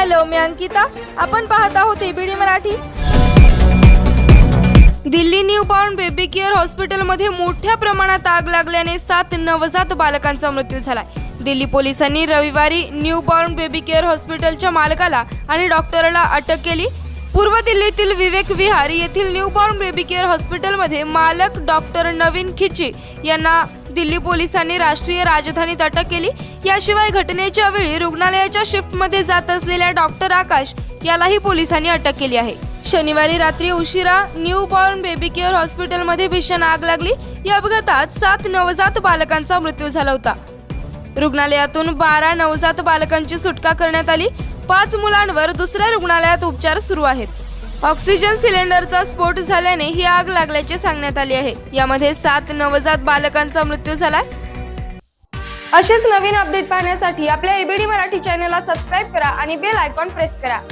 Hello मी अंकिता. आपण पाहत आहोत ABD Marathi. Delhi new born baby care हॉस्पिटलमध्ये मोठ्या प्रमाणात आग लागल्याने सात नवजात बालकांचा मृत्यू झालाय. दिल्ली पोलिसांनी रविवारी न्यू बॉर्न बेबी केअर हॉस्पिटलच्या मालकाला आणि डॉक्टरला अटक केली. पूर्व दिल्लीतील विवेक विहार येथील न्यूबॉर्न बेबी केअर हॉस्पिटलमध्ये मालक डॉक्टर नवीन खिचे यांना दिल्ली पोलिसांनी राष्ट्रीय राजधानीत अटक केली. याशिवाय घटनेच्या वेळी रुग्णालयाच्या शिफ्टमध्ये जात असलेल्या डॉक्टर आकाश यालाही पोलिसांनी अटक केली आहे. शनिवारी रात्री उशिरा न्यू बॉर्न बेबी केअर हॉस्पिटलमध्ये भीषण आग लागली. या अपघातात सात नवजात बालकांचा मृत्यू झाला होता. रुग्णालयातून बारा नवजात बालकांची सुटका करण्यात आली. पाच मुलांवर दुसऱ्या रुग्णालयात उपचार सुरू आहेत. ऑक्सिजन सिलेंडरचा स्फोट झाल्याने ही आग लागल्याचे सांगण्यात आले आहे. यामध्ये सात नवजात बालकांचा मृत्यू झाला असेच नवीन अपडेट पाहण्यासाठी आपल्या एबीडी मराठी चॅनलला सबस्क्राईब करा आणि बेल आयकॉन प्रेस करा.